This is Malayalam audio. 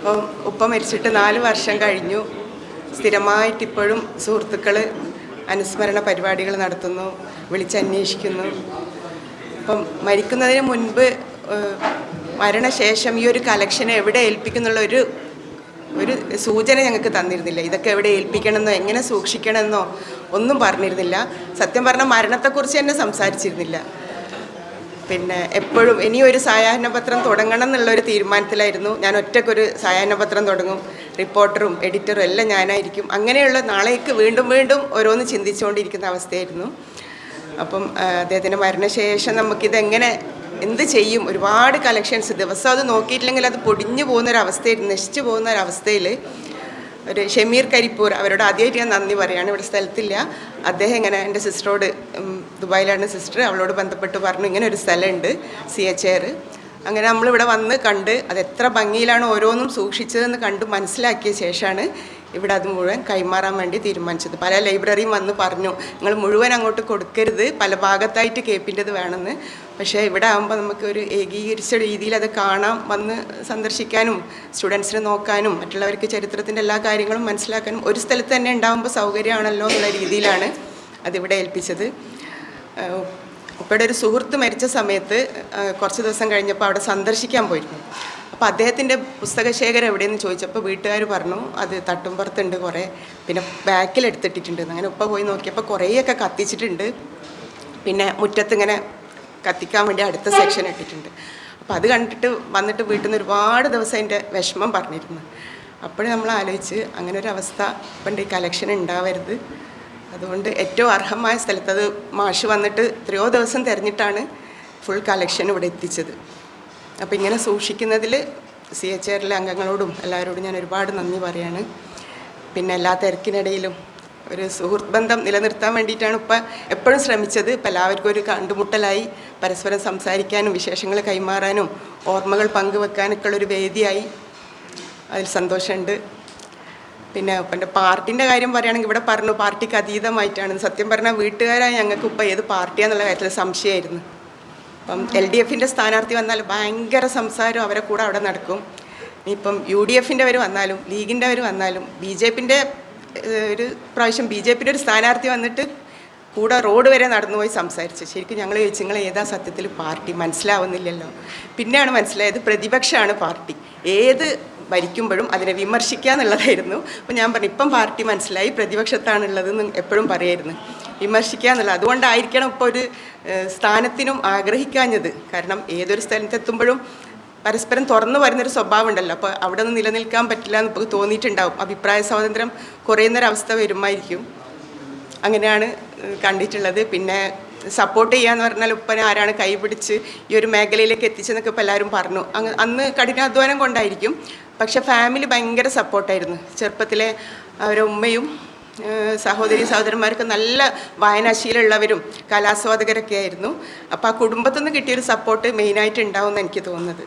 അപ്പം ഉപ്പ മരിച്ചിട്ട് നാല് വർഷം കഴിഞ്ഞു. സ്ഥിരമായിട്ട് ഇപ്പോഴും സുഹൃത്തുക്കൾ അനുസ്മരണ പരിപാടികൾ നടത്തുന്നു വിളിച്ചന്വേഷിക്കുന്നു. അപ്പം മരിക്കുന്നതിന് മുൻപ് മരണശേഷം ഈ ഒരു കലക്ഷനെ എവിടെ ഏൽപ്പിക്കുന്നുള്ള ഒരു ഒരു സൂചന ഞങ്ങൾക്ക് തന്നിരുന്നില്ല. ഇതൊക്കെ എവിടെ ഏൽപ്പിക്കണമെന്നോ എങ്ങനെ സൂക്ഷിക്കണമെന്നോ ഒന്നും പറഞ്ഞിരുന്നില്ല. സത്യം പറഞ്ഞാൽ മരണത്തെക്കുറിച്ച് തന്നെ സംസാരിച്ചിരുന്നില്ല. പിന്നെ എപ്പോഴും ഇനി ഒരു സായാഹ്ന പത്രം തുടങ്ങണം എന്നുള്ള ഒരു തീരുമാനത്തിലായിരുന്നു. ഞാൻ ഒറ്റക്കൊരു സായാഹ്ന പത്രം തുടങ്ങും. റിപ്പോർട്ടറും എഡിറ്ററും എല്ലാം ഞാനായിരിക്കും. അങ്ങനെയുള്ള നാളേക്ക് വീണ്ടും വീണ്ടും ഓരോന്ന് ചിന്തിച്ചുകൊണ്ടിരിക്കുന്ന അവസ്ഥയായിരുന്നു. അപ്പം അദ്ദേഹത്തിന്റെ മരണശേഷം നമുക്കിതെങ്ങനെ എന്ത് ചെയ്യും? ഒരുപാട് കളക്ഷൻസ് ദിവസം അത് നോക്കിയിട്ടില്ലെങ്കിൽ അത് പൊടിഞ്ഞു പോകുന്നൊരവസ്ഥയിൽ നശിച്ചു പോകുന്നൊരവസ്ഥയിൽ ഒരു ഷമീർ കരിപ്പൂർ അവരോട് ആദ്യമായിട്ട് ഞാൻ നന്ദി പറയുകയാണ് ഇവിടെ സ്ഥലത്തില്ല. അദ്ദേഹം ഇങ്ങനെ എന്റെ സിസ്റ്ററോട് ദുബായിലാണ് സിസ്റ്റർ. അവളോട് ബന്ധപ്പെട്ട് പറഞ്ഞു ഇങ്ങനെ ഒരു സ്ഥലമുണ്ട് സി എച്ച് എയർ അങ്ങനെ നമ്മളിവിടെ വന്ന് കണ്ട് അത് എത്ര ഭംഗിയിലാണ് ഓരോന്നും സൂക്ഷിച്ചതെന്ന് കണ്ട് മനസ്സിലാക്കിയ ശേഷമാണ് ഇവിടെ അത് മുഴുവൻ കൈമാറാൻ വേണ്ടി തീരുമാനിച്ചത്. പല ലൈബ്രറിയും വന്ന് പറഞ്ഞു നിങ്ങൾ മുഴുവൻ അങ്ങോട്ട് കൊടുക്കരുത് പല ഭാഗത്തായിട്ട് കേപ്പിന്റെത് വേണമെന്ന്. പക്ഷേ ഇവിടെ ആകുമ്പോൾ നമുക്ക് ഒരു ഏകീകരിച്ച രീതിയിൽ അത് കാണാം വന്ന് സന്ദർശിക്കാനും സ്റ്റുഡൻസിനെ നോക്കാനും മറ്റുള്ളവർക്ക് ചരിത്രത്തിന്റെ എല്ലാ കാര്യങ്ങളും മനസ്സിലാക്കാനും ഒരു സ്ഥലത്ത് തന്നെ ഉണ്ടാകുമ്പോൾ സൗകര്യമാണല്ലോ എന്നുള്ള രീതിയിലാണ് അതിവിടെ ഏൽപ്പിച്ചത്. ഉപ്പയുടെ ഒരു സുഹൃത്ത് മരിച്ച സമയത്ത് കുറച്ച് ദിവസം കഴിഞ്ഞപ്പോൾ അവിടെ സന്ദർശിക്കാൻ പോയിരുന്നു. അപ്പോൾ അദ്ദേഹത്തിന്റെ പുസ്തകശേഖരം എവിടെയെന്ന് ചോദിച്ചപ്പോൾ വീട്ടുകാർ പറഞ്ഞു അത് തട്ടുംപുറത്തുണ്ട് കുറേ. പിന്നെ ബാക്കിൽ എടുത്തിട്ടിട്ടുണ്ട്. അങ്ങനെ ഉപ്പ പോയി നോക്കിയപ്പോൾ കുറേയൊക്കെ കത്തിച്ചിട്ടുണ്ട്. പിന്നെ മുറ്റത്ത് ഇങ്ങനെ കത്തിക്കാൻ വേണ്ടി അടുത്ത സെക്ഷൻ ഇട്ടിട്ടുണ്ട്. അപ്പോൾ അത് കണ്ടിട്ട് വന്നിട്ട് വീട്ടിൽ നിന്ന് ഒരുപാട് ദിവസം അതിന്റെ വിഷമം പറഞ്ഞിരുന്നു. അപ്പോഴേ നമ്മൾ ആലോചിച്ച് അങ്ങനെ ഒരു അവസ്ഥ ഇപ്പം ഈ കലക്ഷൻ ഉണ്ടാവരുത് അതുകൊണ്ട് ഏറ്റവും അർഹമായ സ്ഥലത്ത് അത് മാഷ് വന്നിട്ട് എത്രയോ ദിവസം തിരഞ്ഞിട്ടാണ് ഫുൾ കളക്ഷൻ ഇവിടെ എത്തിച്ചത്. അപ്പോൾ ഇങ്ങനെ സൂക്ഷിക്കുന്നതിൽ സി എച്ച് ആറിലെ അംഗങ്ങളോടും എല്ലാവരോടും ഞാൻ ഒരുപാട് നന്ദി പറയാണ്. പിന്നെ എല്ലാ തിരക്കിനിടയിലും ഒരു സുഹൃത്ത് ബന്ധം നിലനിർത്താൻ വേണ്ടിയിട്ടാണ് ഇപ്പം എപ്പോഴും ശ്രമിച്ചത്. ഇപ്പം എല്ലാവർക്കും ഒരു കണ്ടുമുട്ടലായി. പരസ്പരം സംസാരിക്കാനും വിശേഷങ്ങൾ കൈമാറാനും ഓർമ്മകൾ പങ്കുവെക്കാനൊക്കെ ഉള്ളൊരു വേദിയായി. അതിൽ സന്തോഷമുണ്ട്. പിന്നെ എന്റെ പാർട്ടിന്റെ കാര്യം പറയുകയാണെങ്കിൽ ഇവിടെ പറഞ്ഞു പാർട്ടിക്ക് അതീതമായിട്ടാണ്. സത്യം പറഞ്ഞാൽ വീട്ടുകാരായ ഞങ്ങൾക്ക് ഇപ്പം ഏത് പാർട്ടിയാന്നുള്ള കാര്യത്തിൽ സംശയമായിരുന്നു. അപ്പം എൽ ഡി എഫിന്റെ സ്ഥാനാർത്ഥി വന്നാൽ ഭയങ്കര സംസാരം അവരെ കൂടെ അവിടെ നടക്കും. ഇപ്പം യു ഡി എഫിന്റെ അവർ വന്നാലും ലീഗിന്റെ അവർ വന്നാലും ബി ജെ പിന്റെ ഒരു പ്രാവശ്യം ബി ജെ പിന്റെ ഒരു സ്ഥാനാർത്ഥി വന്നിട്ട് കൂടെ റോഡ് വരെ നടന്നുപോയി സംസാരിച്ചു. ശരിക്കും ഞങ്ങൾ ചോദിച്ചു നിങ്ങൾ ഏതാ സത്യത്തിൽ പാർട്ടി? മനസ്സിലാവുന്നില്ലല്ലോ. പിന്നെയാണ് മനസ്സിലായത് പ്രതിപക്ഷമാണ് പാർട്ടി. ഏത് ഭരിക്കുമ്പോഴും അതിനെ വിമർശിക്കുക എന്നുള്ളതായിരുന്നു. അപ്പോൾ ഞാൻ പറഞ്ഞു ഇപ്പം പാർട്ടി മനസ്സിലായി പ്രതിപക്ഷത്താണുള്ളതെന്ന് എപ്പോഴും പറയായിരുന്നു. വിമർശിക്കുക എന്നുള്ളത് അതുകൊണ്ടായിരിക്കണം ഇപ്പോൾ ഒരു സ്ഥാനത്തിനും ആഗ്രഹിക്കാഞ്ഞത്. കാരണം ഏതൊരു സ്ഥലത്തെത്തുമ്പോഴും പരസ്പരം തുറന്നു വരുന്നൊരു സ്വഭാവം ഉണ്ടല്ലോ അപ്പോൾ അവിടെ നിന്ന് നിലനിൽക്കാൻ പറ്റില്ല എന്ന് ഇപ്പോൾ തോന്നിയിട്ടുണ്ടാവും. അഭിപ്രായ സ്വാതന്ത്ര്യം കുറയുന്നൊരവസ്ഥ വരുമായിരിക്കും. അങ്ങനെയാണ് കണ്ടിട്ടുള്ളത്. പിന്നെ സപ്പോർട്ട് ചെയ്യാന്ന് പറഞ്ഞാൽ ഉപ്പനെ ആരാണ് കൈപിടിച്ച് ഈ ഒരു മേഖലയിലേക്ക് എത്തിച്ചെന്നൊക്കെ ഇപ്പോൾ എല്ലാവരും പറഞ്ഞു. അങ്ങ് അന്ന് കഠിനാധ്വാനം കൊണ്ടായിരിക്കും. പക്ഷെ ഫാമിലി ഭയങ്കര സപ്പോർട്ടായിരുന്നു ചെറുപ്പത്തിലെ അവരെ ഉമ്മയും സഹോദരി സഹോദരന്മാർക്ക് നല്ല വായനാശീലമുള്ളവരും കലാസ്വാദകരൊക്കെ ആയിരുന്നു. അപ്പോൾ ആ കുടുംബത്തിൽ നിന്ന് കിട്ടിയൊരു സപ്പോർട്ട് മെയിനായിട്ട് ഉണ്ടാവും എന്ന് എനിക്ക് തോന്നുന്നത്.